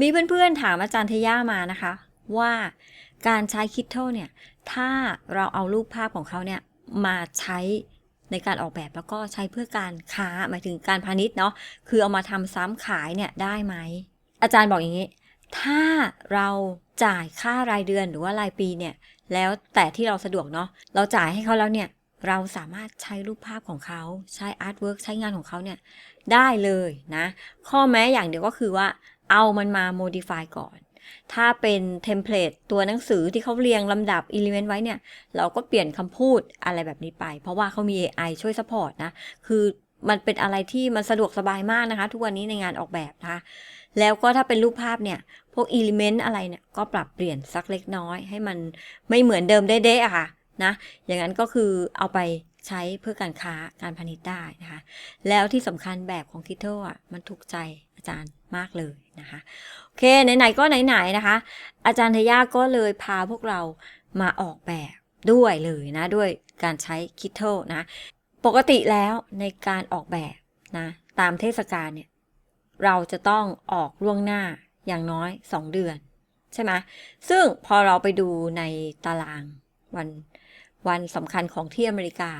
มีเพื่อนๆถามอาจารย์เทย่ามานะคะ ว่าการใช้คิทเทิลเนี่ยถ้าเราเอารูปภาพของเขาเนี่ยมาใช้ในการออกแบบแล้วก็ใช้เพื่อการค้าหมายถึงการพาณิชย์เนาะคือเอามาทำซ้ำขายเนี่ยได้ไหม อาจารย์บอกอย่างนี้ ถ้าเราจ่ายค่ารายเดือนหรือว่ารายปีเนี่ยแล้วแต่ที่เราสะดวกเนาะเราจ่ายให้เขาแล้วเนี่ยเราสามารถใช้รูปภาพของเขาใช้อาร์ตเวิร์กใช้งานของเขาเนี่ยได้เลยนะ ข้อแม้อย่างเดียวก็คือว่า เอามันมา modify ก่อน ถ้าเป็นเทมเพลตตัวหนังสือที่เขาเรียงลำดับ element ไว้เนี่ย เราก็เปลี่ยนคำพูดอะไรแบบนี้ไป เพราะว่าเขามี AI ช่วย support นะ คือมันเป็นอะไรที่มันสะดวกสบายมากนะคะ ทุกวันนี้ในงานออกแบบนะคะ แล้วก็ถ้าเป็นรูปภาพเนี่ย พวก element อะไรเนี่ย ก็ปรับเปลี่ยนสักเล็กน้อย ให้มันไม่เหมือนเดิมเด๊ะๆอะค่ะนะ อย่างนั้นก็คือเอาไปใช้เพื่อการค้าการพาณิชย์ได้นะคะ แล้วที่สำคัญแบบของคิทเทอะมันถูกใจอาจารย์ มากเลยนะคะโอเคไหนๆก็ไหนๆนะคะ อาจารย์ทยาก็เลยพาพวกเรามาออกแบบด้วยเลยนะ ด้วยการใช้คิทเทิลนะ ปกติแล้วในการออกแบบนะตามเทศกาลเนี่ยเราจะต้องออกล่วงหน้าอย่างน้อย 2 เดือน ใช่ไหมซึ่งพอเราไปดูในตารางวันวันสำคัญของที่อเมริกา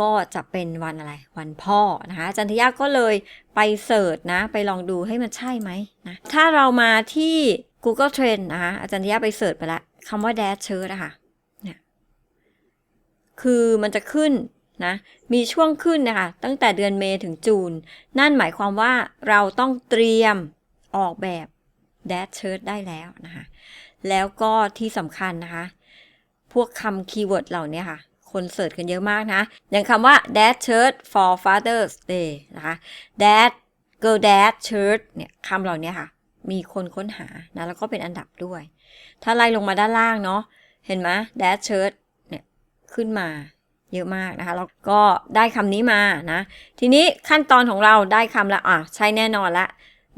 ก็จะเป็นวันอะไร วันพ่อนะคะจารย์ทยาก็เลยไปเสิร์ชนะ ไปลองดูให้มันใช่ไหมนะ ถ้าเรามาที่ Google Trend นะคะอาจารย์ทยาไปเสิร์ชไปแล้วคำว่า dad shirt อะค่ะเนี่ยคือมันจะขึ้นนะ มีช่วงขึ้นนะคะ ตั้งแต่เดือนเมษถึงจูน นั่นหมายความว่าเราต้องเตรียมออกแบบ dad shirt ได้แล้วนะคะ แล้วก็ที่สำคัญนะคะ พวกคำคีย์เวิร์ดเหล่านี้ค่ะ คนเสิร์ชกันเยอะมากนะ อย่างคำว่า dad shirt for father's day นะคะ dad girl dad shirt เนี่ยคำเหล่านี้ค่ะ มีคนค้นหานะ แล้วก็เป็นอันดับด้วย ถ้าไล่ลงมาด้านล่างเนาะ เห็นไหม dad shirt เนี่ย ขึ้นมาเยอะมากนะคะ แล้วก็ได้คำนี้มานะ ทีนี้ขั้นตอนของเราได้คำละอะ ใช่แน่นอนละ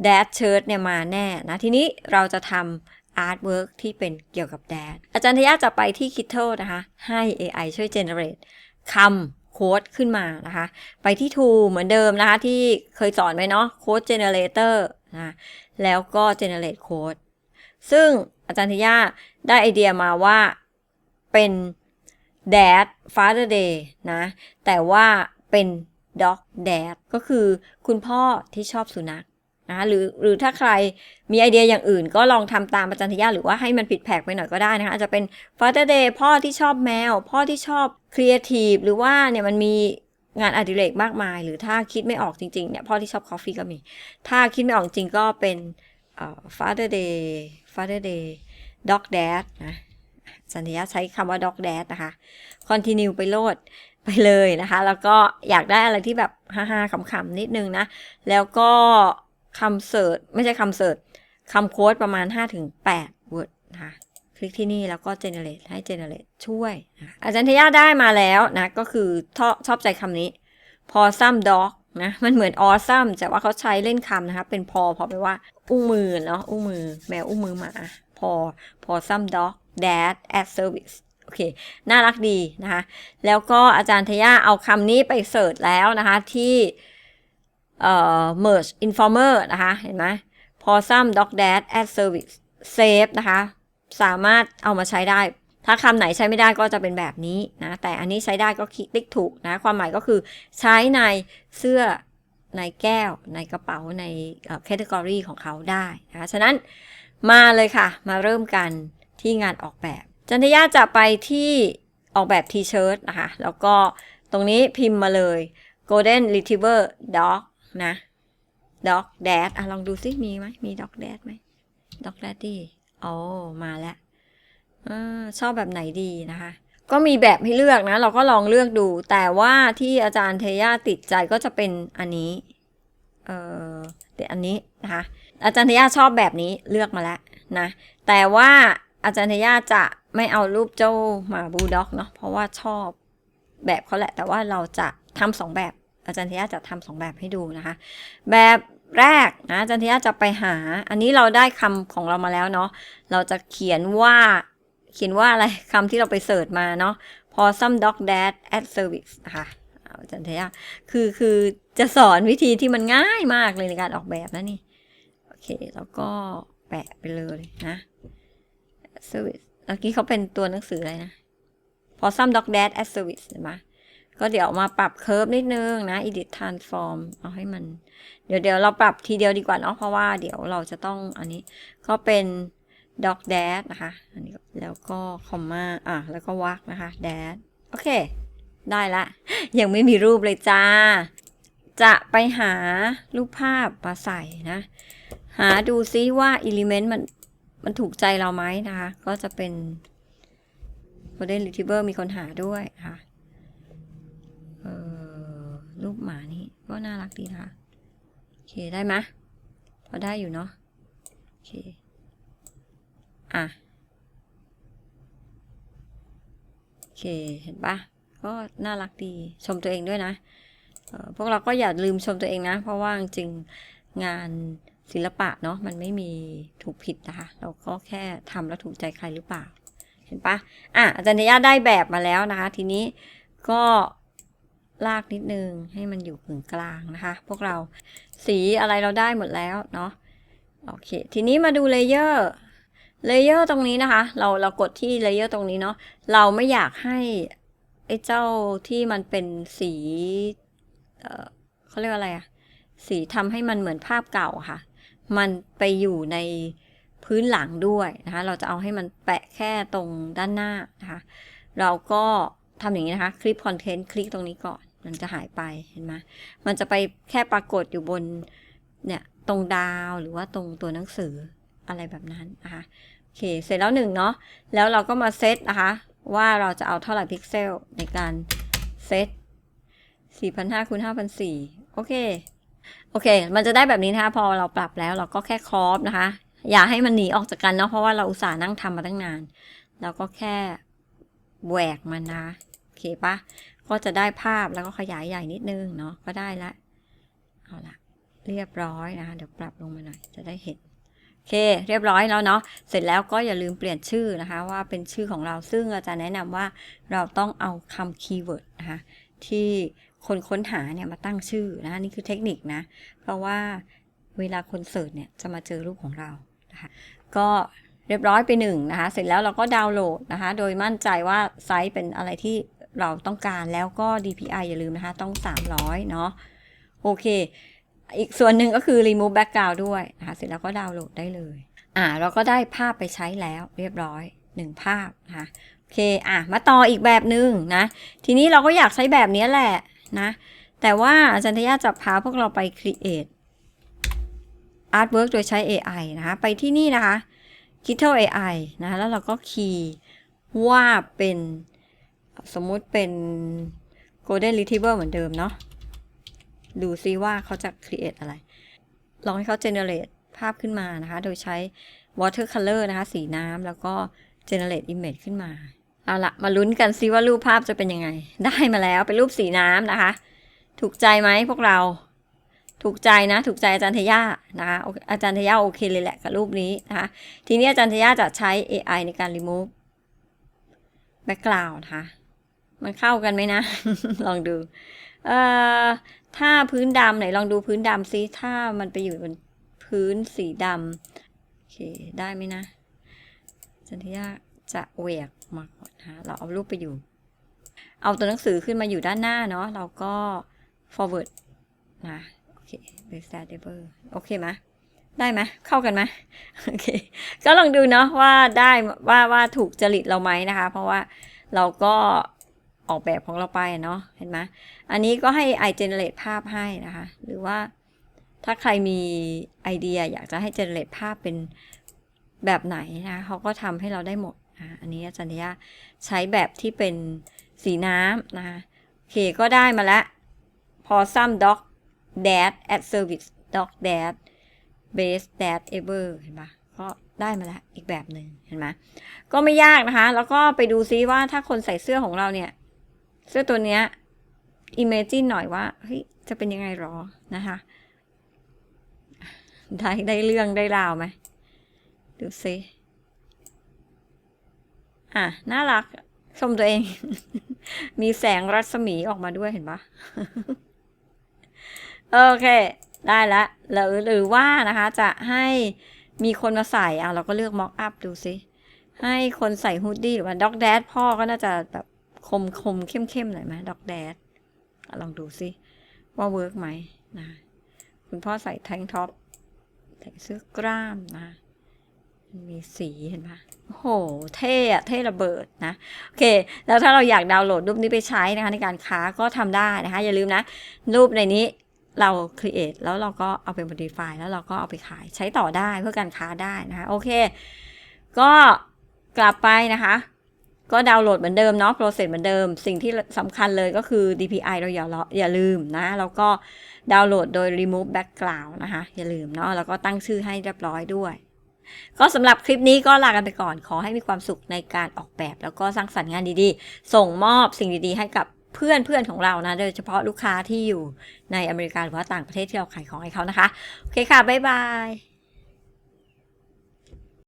dad shirt เนี่ยมาแน่นะ ทีนี้เราจะทำ อาร์ตเวิร์กที่เป็นเกี่ยวกับแดดอาจารย์ทยาจะไปที่ Kittle นะคะ ให้ AI ช่วย generate คำโค้ดขึ้นมานะคะ ไปที่ Tool เหมือนเดิมนะคะ ที่เคยสอนไว้เนาะ Code Generator นะแล้วก็ generate code ซึ่งอาจารย์ทยาได้ไอเดียมาว่าเป็น dad father day นะ แต่ว่าเป็น dog dad ก็คือคุณพ่อที่ชอบสุนัข นะหรือหรือถ้าใครมีไอเดียอย่างอื่น ก็ลองทำตามอาจารย์ทยาหรือว่าให้มันผิดแผกไปหน่อยก็ได้นะคะอาจจะเป็น Father Day พ่อที่ชอบแมว พ่อที่ชอบครีเอทีฟหรือว่าเนี่ยมันมีงานอดิเรกมากมาย หรือถ้าคิดไม่ออกจริงๆเนี่ยพ่อที่ชอบกาแฟก็มี ถ้าคิดไม่ออกจริงก็เป็นเอ่อ Father Day Father Day Dog Dad นะอาจารย์ทยาใช้คำว่า Dog Dad นะคะ Continue ไปโลดไปเลยนะคะ แล้วก็อยากได้อะไรที่แบบฮ่าๆขำๆนิดนึงนะ แล้วก็ คำเสิร์ชไม่ใช่คำเสิร์ชคำโค้ดประมาณ 5-8 word นะคะคลิกที่นี่แล้วก็ generate ให้ generate ช่วยนะอาจารย์ทยาได้มาแล้วนะ ก็คือชอบชอบใจคำนี้ พอซ้ำ dog นะ มันเหมือน awesome แต่ว่าเขาใช้เล่นคำนะคะ เป็นพอพอไปว่า อุ้งมือเนาะ อุ้งมือ แมวอุ้งมือหมา พอ พอซ้ำ dog dad at service โอเค น่ารักดีนะคะ แล้วก็อาจารย์ทยาเอาคำนี้ไปเสิร์ชแล้วนะคะที่ เอ่อ merge informer นะคะ เห็นไหม possum dog dad at service save นะคะ สามารถเอามาใช้ได้ ถ้าคำไหนใช้ไม่ได้ก็จะเป็นแบบนี้นะ แต่อันนี้ใช้ได้ก็คลิกติ๊กถูกนะ ความหมายก็คือใช้ในเสื้อในแก้วในกระเป๋าในแคตตากรีของเขาได้นะคะ ฉะนั้นมาเลยค่ะ มาเริ่มกันที่งานออกแบบ จันทยาจะไปที่ออกแบบทีเชิร์ตนะคะ แล้วก็ตรงนี้พิมพ์มาเลย golden retriever dog นะ dog dad อะลองดูซิมีไหมมี dog dad ไหม dog daddy โอ้มาแล้วอชอบแบบไหนดีนะคะ ก็มีแบบให้เลือกนะ เราก็ลองเลือกดู แต่ว่าที่อาจารย์เทย่าติดใจก็จะเป็นอันนี้ เออเดี๋ยวอันนี้นะคะ อาจารย์เทย่าชอบแบบนี้เลือกมาแล้วนะ แต่ว่าอาจารย์เทย่าจะไม่เอารูปเจ้าหมาบูลด็อกเนาะ เพราะว่าชอบแบบเขาแหละ แต่ว่าเราจะทำสองแบบ อาจารย์เทย่าจะทำสองแบบให้ดูนะคะ แบบแรกนะอาจารย์เทย่าจะไปหา อันนี้เราได้คำของเรามาแล้วเนาะเราจะเขียนว่าเขียนว่าอะไรคำที่เราไปเสิร์ชมาเนาะ possum dog dad at service นะคะอาจารย์เทย่าคือคือจะสอนวิธีที่มันง่ายมากเลยในการออกแบบนะนี่โอเคแล้วก็แปะไปเลยนะ service เมื่อกี้เขาเป็นตัวหนังสืออะไรนะพอซัมด็อกแดด as service เห็นไหม ก็เดี๋ยวมาปรับเคิร์ฟนิดนึงนะ edit transform เอาให้มัน เดี๋ยวเดี๋ยวเราปรับทีเดียวดีกว่าเนาะเพราะว่าเดี๋ยวเราจะต้องอันนี้ก็เป็น doc dash นะคะ อันนี้แล้วก็คอมมาอะแล้วก็วักนะคะ dash โอเค ได้ละ ยังไม่มีรูปเลยจ้า จะไปหารูปภาพมาใส่นะ หาดูซิว่า element มันมันถูกใจเราไหมนะคะ ก็จะเป็น Golden Retriever มีคนหาด้วยนะคะ รูปหมานี่ก็น่ารักดีนะคะโอเคได้ไหมพอได้อยู่เนาะโอเคอะโอเคเห็นปะก็น่ารักดีชมตัวเองด้วยนะพวกเราก็อย่าลืมชมตัวเองนะ เพราะว่าจริงงานศิลปะเนาะมันไม่มีถูกผิดนะคะ เราก็แค่ทำแล้วถูกใจใครหรือเปล่า เห็นปะอะอาจารย์ยาได้แบบมาแล้วนะคะ ทีนี้ก็ ลากนิดนึงให้มันอยู่กึ่งกลางนะคะ พวกเราสีอะไรเราได้หมดแล้วเนาะโอเค ทีนี้มาดูเลเยอร์เลเยอร์ตรงนี้นะคะ เราเรากดที่เลเยอร์ตรงนี้เนาะเราไม่อยากให้ไอ้เจ้าที่มันเป็นสีเเขาเรียกว่าอะไรอะสีทำให้มันเหมือนภาพเก่าค่ะ มันไปอยู่ในพื้นหลังด้วยนะคะ เราจะเอาให้มันแปะแค่ตรงด้านหน้านะคะ เราก็ทำอย่างนี้นะคะ คลิปคอนเทนต์คลิกตรงนี้ก่อน มันจะหายไปเห็นไหมมันจะไปแค่ปรากฏอยู่บนเนี่ยตรงดาวหรือว่าตรงตัวหนังสืออะไรแบบนั้นนะคะโอเคเสร็จแล้วหนึ่งเนาะแล้วเราก็มาเซตนะคะว่าเราจะเอาเท่าไหร่พิกเซลในการเซต4,500คูณ5,400 โอเค โอเค มันจะได้แบบนี้นะคะพอเราปรับแล้วเราก็แค่ครอปนะคะ อย่าให้มันหนีออกจากกันเนาะเพราะว่าเราอุตส่าห์นั่งทำมาตั้งนาน เราก็แค่แหวกมันนะ โอเคปะ ก็จะได้ภาพแล้วก็ขยายใหญ่นิดนึงเนาะก็ได้ละ เอาละเรียบร้อยนะคะเดี๋ยวปรับลงมาหน่อยจะได้เห็นโอเค เรียบร้อยแล้วเนาะเสร็จแล้วก็อย่าลืมเปลี่ยนชื่อนะคะ ว่าเป็นชื่อของเราซึ่งอาจารย์แนะนำว่าเราต้องเอาคำคีย์เวิร์ดนะคะที่คนค้นหาเนี่ยมาตั้งชื่อนะคะนี่คือเทคนิคนะ เพราะว่าเวลาคนเสิร์ชเนี่ยจะมาเจอรูปของเรานะคะก็เรียบร้อยไปหนึ่งนะคะ เสร็จแล้วเราก็ดาวน์โหลดนะคะ โดยมั่นใจว่าไซส์เป็นอะไรที่ เราต้องการแล้วก็ DPI อย่าลืมนะคะ ต้อง 300 เนาะโอเค อีกส่วนหนึ่งก็คือ remove background ด้วยนะคะเสร็จแล้วก็ดาวน์โหลดได้เลย อ่า เราก็ได้ภาพไปใช้แล้วเรียบร้อย 1 ภาพนะคะโอเค อะ มาต่ออีกแบบหนึ่งนะ ทีนี้เราก็อยากใช้แบบนี้แหละนะ แต่ว่าอาจารย์ทยาจะพาพวกเราไป create artwork โดยใช้ AI นะคะ ไปที่นี่นะคะ k i t t l e AI นะะแล้วเราก็คีย์ว่าเป็น สมมุติเป็น golden retriever เหมือนเดิมเนาะดูซิว่าเขาจะ create อะไร ลองให้เขา generate ภาพขึ้นมานะคะ โดยใช้ watercolor นะคะ สีน้ำแล้วก็ generate image ขึ้นมา เอาละมาลุ้นกันซิว่ารูปภาพจะเป็นยังไง ได้มาแล้วเป็นรูปสีน้ำนะคะ ถูกใจไหมพวกเรา ถูกใจนะ ถูกใจอาจารย์ทยานะคะอเคอาจารย์ทยาโอเคเลยแหละกับรูปนี้นะคะ ทีนี้อาจารย์ทยาจะใช้ AI ในการ remove background นะคะ มันเข้ากันไหมนะ ลองดู เอ่อ ถ้าพื้นดำไหนลองดูพื้นดำซิ ถ้ามันไปอยู่บนพื้นสีดำโอเค ได้ไหมนะจันทิยาจะแหวกมาก่อนนะเราเอารูปไปอยู่ เอาตัวหนังสือขึ้นมาอยู่ด้านหน้าเนาะ เราก็ forward นะ โอเค restable โอเคไหมได้ไหมเข้ากันไหมโอเค ก็ลองดูเนาะว่าได้ว่าว่าถูกจริตเราไหมนะคะ เพราะว่าเราก็ ออกแบบของเราไปเนาะเห็นไหมอันนี้ก็ให้ i generate ภาพให้นะคะ หรือว่าถ้าใครมีไอเดียอยากจะให้ generate ภาพเป็นแบบไหนนะเขาก็ทำให้เราได้หมดนะอันนี้อาจารย์ยาใช้แบบที่เป็นสีน้ำนะคะโอเคก็ได้มาแล้วพอซ้ำ doc dash at service doc dash base dash ever เห็นปะก็ได้มาแล้วอีกแบบหนึ่งเห็นไหมก็ไม่ยากนะคะ แล้วก็ไปดูซิว่าถ้าคนใส่เสื้อของเราเนี่ย เสื้อตัวเนี้ย imagine หน่อยว่าเฮ้ยจะเป็นยังไงหรอนะคะ ได้ได้เรื่องได้ราวไหมดูซิอะ น่ารักชมตัวเอง มีแสงรัศมีออกมาด้วยเห็นปะโอเค ได้ละหรือหรือว่านะคะ จะให้มีคนมาใส่อะเราก็เลือกม็อกอัพดูซิให้คนใส่ฮูดดี้หรือว่าด็อกแดดพ่อก็น่าจะแบบ คมคมเข้มเข้มหน่อยไหมด็อกแดดลองดูซิว่าเวิร์กไหมนะ คุณพ่อใส่แทงท็อปใส่เสื้อกล้ามนะ มีสีเห็นปะโอ้โห เท่อะเท่ระเบิดนะ โอเค แล้วถ้าเราอยากดาวน์โหลดรูปนี้ไปใช้นะคะในการค้าก็ทำได้นะคะ อย่าลืมนะ รูปในนี้เราครีเอทแล้วเราก็เอาไป modify แล้วเราก็เอาไปขายใช้ต่อได้เพื่อการค้าได้นะคะ โอเค ก็กลับไปนะคะ ก็ดาวน์โหลดเหมือนเดิมเนาะ process เหมือนเดิม สิ่งที่สำคัญเลยก็คือ DPI เราอย่าละอย่าลืมนะ แล้วก็ดาวน์โหลดโดย remove background นะคะ อย่าลืมเนาะแล้วก็ตั้งชื่อให้เรียบร้อยด้วย ก็สำหรับคลิปนี้ก็ลากันไปก่อน ขอให้มีความสุขในการออกแบบ แล้วก็สร้างสรรค์งานดีๆ ส่งมอบสิ่งดีๆ ให้กับเพื่อนเพื่อนของเรานะ โดยเฉพาะลูกค้าที่อยู่ในอเมริกาหรือว่าต่างประเทศที่เราขายของให้เขานะคะ โอเคค่ะ บ๊ายบาย